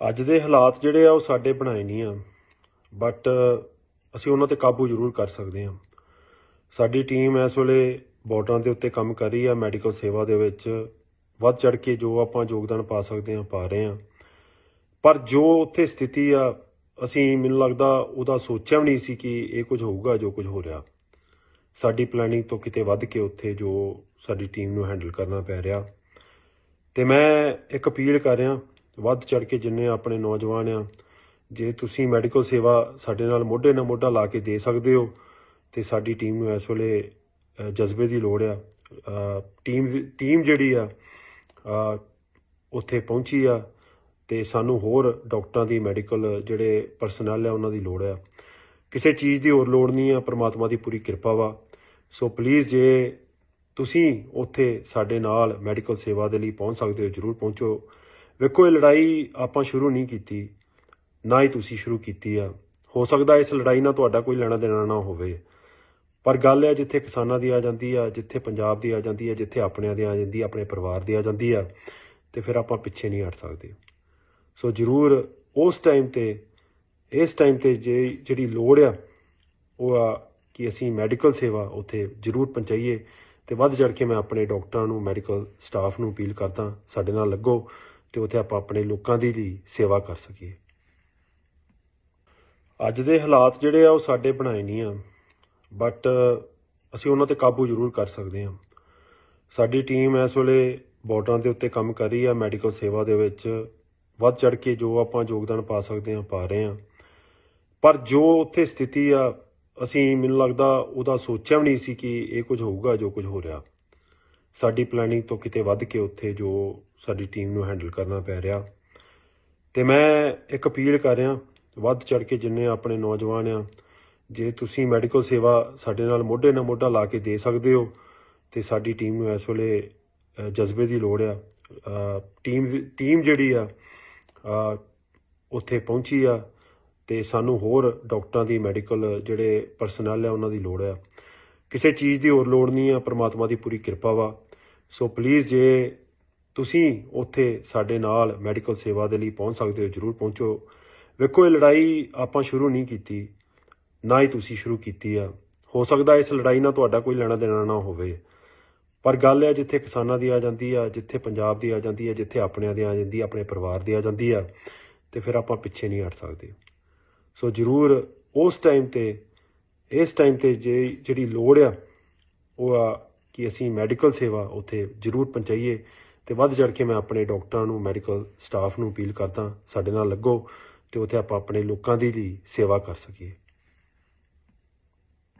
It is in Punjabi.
ਅੱਜ ਦੇ ਹਾਲਾਤ ਜਿਹੜੇ ਆ ਉਹ ਸਾਡੇ ਬਣਾਏ ਨਹੀਂ ਆ ਬਟ ਅਸੀਂ ਉਹਨਾਂ ਤੇ ਕਾਬੂ ਜ਼ਰੂਰ ਕਰ ਸਕਦੇ ਹਾਂ ਸਾਡੀ ਟੀਮ ਇਸ ਵੇਲੇ ਬਾਰਡਰਾਂ ਦੇ ਉੱਤੇ ਕੰਮ ਕਰ ਰਹੀ ਆ ਮੈਡੀਕਲ ਸੇਵਾ ਦੇ ਵਿੱਚ। ਵੱਧ ਚੜ ਕੇ ਜੋ ਆਪਾਂ ਯੋਗਦਾਨ ਪਾ ਸਕਦੇ ਹਾਂ ਪਾ ਰਹੇ ਹਾਂ ਪਰ ਜੋ ਉੱਥੇ ਸਥਿਤੀ ਆ, ਅਸੀਂ ਮੈਨੂੰ ਲੱਗਦਾ ਉਹਦਾ ਸੋਚਿਆ ਵੀ ਨਹੀਂ ਸੀ ਕਿ ਇਹ ਕੁਝ ਹੋਊਗਾ, ਜੋ ਕੁਝ ਹੋ ਰਿਹਾ। ਸਾਡੀ ਪਲੈਨਿੰਗ ਤੋਂ ਕਿਤੇ ਵੱਧ ਕੇ ਉੱਥੇ ਜੋ ਸਾਡੀ ਟੀਮ ਨੂੰ ਹੈਂਡਲ ਕਰਨਾ ਪੈ ਰਿਹਾ। ਤੇ ਮੈਂ ਇੱਕ ਅਪੀਲ ਕਰ ਰਿਹਾ ਵੱਧ ਚੜ ਕੇ ਜਿੰਨੇ ਆਪਣੇ ਨੌਜਵਾਨ ਆ, ਜੇ ਤੁਸੀਂ ਮੈਡੀਕਲ ਸੇਵਾ ਸਾਡੇ ਨਾਲ ਮੋਢੇ ਨਾਲ ਮੋਢਾ ਲਾ ਕੇ ਦੇ ਸਕਦੇ ਹੋ, ਤੇ ਸਾਡੀ ਟੀਮ ਨੂੰ ਇਸ ਵੇਲੇ ਜਜ਼ਬੇ ਦੀ ਲੋੜ ਆ। ਟੀਮ ਟੀਮ ਜਿਹੜੀ ਆ ਉੱਥੇ ਪਹੁੰਚੀ ਆ, ਤੇ ਸਾਨੂੰ ਹੋਰ ਡਾਕਟਰਾਂ ਦੀ ਮੈਡੀਕਲ ਜਿਹੜੇ ਪਰਸਨਲ ਆ, ਉਹਨਾਂ ਦੀ ਲੋੜ ਆ। ਕਿਸੇ ਚੀਜ਼ ਦੀ ਹੋਰ ਲੋੜ ਨਹੀਂ ਆ, ਪ੍ਰਮਾਤਮਾ ਦੀ ਪੂਰੀ ਕਿਰਪਾ ਵਾ। ਸੋ ਪਲੀਜ਼ ਜੇ ਤੁਸੀਂ ਉੱਥੇ ਸਾਡੇ ਨਾਲ ਮੈਡੀਕਲ ਸੇਵਾ ਦੇ ਲਈ ਪਹੁੰਚ ਸਕਦੇ ਹੋ, ਜਰੂਰ ਪਹੁੰਚੋ। ਵੇਖੋ, ਇਹ ਲੜਾਈ ਆਪਾਂ ਸ਼ੁਰੂ ਨਹੀਂ ਕੀਤੀ, ਨਾ ਹੀ ਤੁਸੀਂ ਸ਼ੁਰੂ ਕੀਤੀ ਆ। ਹੋ ਸਕਦਾ ਇਸ ਲੜਾਈ ਨਾਲ ਤੁਹਾਡਾ ਕੋਈ ਲੈਣਾ ਦੇਣਾ ਨਾ ਹੋਵੇ। ਪਰ ਗੱਲ ਹੈ ਜਿੱਥੇ ਕਿਸਾਨਾਂ ਦੀ ਆ ਜਾਂਦੀ ਆ, ਜਿੱਥੇ ਪੰਜਾਬ ਦੀ ਆ ਜਾਂਦੀ ਆ, ਜਿੱਥੇ ਆਪਣਿਆਂ ਦੀ ਆ ਜਾਂਦੀ ਆ, ਆਪਣੇ ਪਰਿਵਾਰ ਦੀ ਆ ਜਾਂਦੀ ਆ, ਤੇ ਫਿਰ ਆਪਾਂ ਪਿੱਛੇ ਨਹੀਂ ਹਟ ਸਕਦੇ। ਸੋ ਜਰੂਰ ਉਸ ਟਾਈਮ ਤੇ, ਇਸ ਟਾਈਮ ਤੇ ਜੇ ਜਿਹੜੀ ਲੋੜ ਆ, ਉਹ ਆ ਕਿ ਅਸੀਂ ਮੈਡੀਕਲ ਸੇਵਾ ਉੱਥੇ ਜਰੂਰ ਪਹੁੰਚਾਈਏ, ਤੇ ਵੱਧ ਚੜ ਕੇ ਮੈਂ ਆਪਣੇ ਡਾਕਟਰਾਂ ਨੂੰ ਮੈਡੀਕਲ ਸਟਾਫ ਨੂੰ ਅਪੀਲ ਕਰਦਾ, ਸਾਡੇ ਨਾਲ ਲੱਗੋ। ਤੇ ਉੱਥੇ ਆਪਾਂ ਆਪਣੇ ਲੋਕਾਂ ਦੀ ਲਈ ਸੇਵਾ ਕਰ ਸਕੀਏ। ਅੱਜ ਦੇ ਹਾਲਾਤ ਜਿਹੜੇ ਆ, ਉਹ ਸਾਡੇ ਬਣਾਏ ਨਹੀਂ ਆ। ਬਟ ਅਸੀਂ ਉਹਨਾਂ ਤੇ ਕਾਬੂ ਜ਼ਰੂਰ ਕਰ ਸਕਦੇ ਹਾਂ ਸਾਡੀ ਟੀਮ ਇਸ ਵੇਲੇ ਬਾਰਡਰਾਂ ਦੇ ਉੱਤੇ ਕੰਮ ਕਰ ਰਹੀ ਆ ਮੈਡੀਕਲ ਸੇਵਾ ਦੇ ਵਿੱਚ। ਵੱਧ ਚੜ ਕੇ ਜੋ ਆਪਾਂ ਯੋਗਦਾਨ ਪਾ ਸਕਦੇ ਹਾਂ ਪਾ ਰਹੇ ਹਾਂ ਪਰ ਜੋ ਉੱਥੇ ਸਥਿਤੀ ਆ, ਅਸੀਂ ਮੈਨੂੰ ਲੱਗਦਾ ਉਹਦਾ ਸੋਚਿਆ ਵੀ ਨਹੀਂ ਸੀ ਕਿ ਇਹ ਕੁਝ ਹੋਊਗਾ, ਜੋ ਕੁਝ ਹੋ ਰਿਹਾ। ਸਾਡੀ ਪਲੈਨਿੰਗ ਤੋਂ ਕਿਤੇ ਵੱਧ ਕੇ ਉੱਥੇ ਜੋ ਸਾਡੀ ਟੀਮ ਨੂੰ ਹੈਂਡਲ ਕਰਨਾ ਪੈ ਰਿਹਾ। ਤੇ ਮੈਂ ਇੱਕ ਅਪੀਲ ਕਰ ਰਿਹਾ, ਵੱਧ ਚੜ ਕੇ ਜਿੰਨੇ ਆਪਣੇ ਨੌਜਵਾਨ ਆ, ਜੇ ਤੁਸੀਂ ਮੈਡੀਕਲ ਸੇਵਾ ਸਾਡੇ ਨਾਲ ਮੋਢੇ ਨਾਲ ਮੋਢਾ ਲਾ ਕੇ ਦੇ ਸਕਦੇ ਹੋ, ਤੇ ਸਾਡੀ ਟੀਮ ਨੂੰ ਇਸ ਵੇਲੇ ਜਜ਼ਬੇ ਦੀ ਲੋੜ ਆ। ਟੀਮ ਟੀਮ ਜਿਹੜੀ ਆ ਉੱਥੇ ਪਹੁੰਚੀ ਆ, ਤੇ ਸਾਨੂੰ ਹੋਰ ਡਾਕਟਰਾਂ ਦੀ ਮੈਡੀਕਲ ਜਿਹੜੇ ਪਰਸਨਲ ਆ, ਉਹਨਾਂ ਦੀ ਲੋੜ ਆ। ਕਿਸੇ ਚੀਜ਼ ਦੀ ਹੋਰ ਲੋੜ ਨਹੀਂ ਆ, ਪ੍ਰਮਾਤਮਾ ਦੀ ਪੂਰੀ ਕਿਰਪਾ ਵਾ। ਸੋ ਪਲੀਜ਼ ਜੇ ਤੁਸੀਂ ਉੱਥੇ ਸਾਡੇ ਨਾਲ ਮੈਡੀਕਲ ਸੇਵਾ ਦੇ ਲਈ ਪਹੁੰਚ ਸਕਦੇ ਹੋ, ਜਰੂਰ ਪਹੁੰਚੋ। ਵੇਖੋ, ਇਹ ਲੜਾਈ ਆਪਾਂ ਸ਼ੁਰੂ ਨਹੀਂ ਕੀਤੀ, ਨਾ ਹੀ ਤੁਸੀਂ ਸ਼ੁਰੂ ਕੀਤੀ ਆ। ਹੋ ਸਕਦਾ ਇਸ ਲੜਾਈ ਨਾਲ ਤੁਹਾਡਾ ਕੋਈ ਲੈਣਾ ਦੇਣਾ ਨਾ ਹੋਵੇ। ਪਰ ਗੱਲ ਹੈ ਜਿੱਥੇ ਕਿਸਾਨਾਂ ਦੀ ਆ ਜਾਂਦੀ ਆ, ਜਿੱਥੇ ਪੰਜਾਬ ਦੀ ਆ ਜਾਂਦੀ ਆ, ਜਿੱਥੇ ਆਪਣਿਆਂ ਦੀ ਆ ਜਾਂਦੀ ਆ, ਆਪਣੇ ਪਰਿਵਾਰ ਦੀ ਆ ਜਾਂਦੀ ਆ, ਤੇ ਫਿਰ ਆਪਾਂ ਪਿੱਛੇ ਨਹੀਂ ਹਟ ਸਕਦੇ। ਸੋ ਜਰੂਰ ਉਸ ਟਾਈਮ ਤੇ ਇਸ ਟਾਈਮ ਤੇ ਜੇ ਜਿਹੜੀ ਲੋੜ ਆ, ਉਹ ਆ ਕਿ ਅਸੀਂ ਮੈਡੀਕਲ ਸੇਵਾ ਉੱਥੇ ਜਰੂਰ ਪਹੁੰਚਾਈਏ ਤੇ ਵੱਧ ਚੜ ਕੇ ਮੈਂ ਆਪਣੇ ਡਾਕਟਰਾਂ ਨੂੰ ਮੈਡੀਕਲ ਸਟਾਫ ਨੂੰ ਅਪੀਲ ਕਰਦਾ, ਸਾਡੇ ਨਾਲ ਲੱਗੋ ਤੇ ਉੱਥੇ ਆਪਾਂ ਆਪਣੇ ਲੋਕਾਂ ਦੀ ਲਈ ਸੇਵਾ ਕਰ ਸਕੀਏ।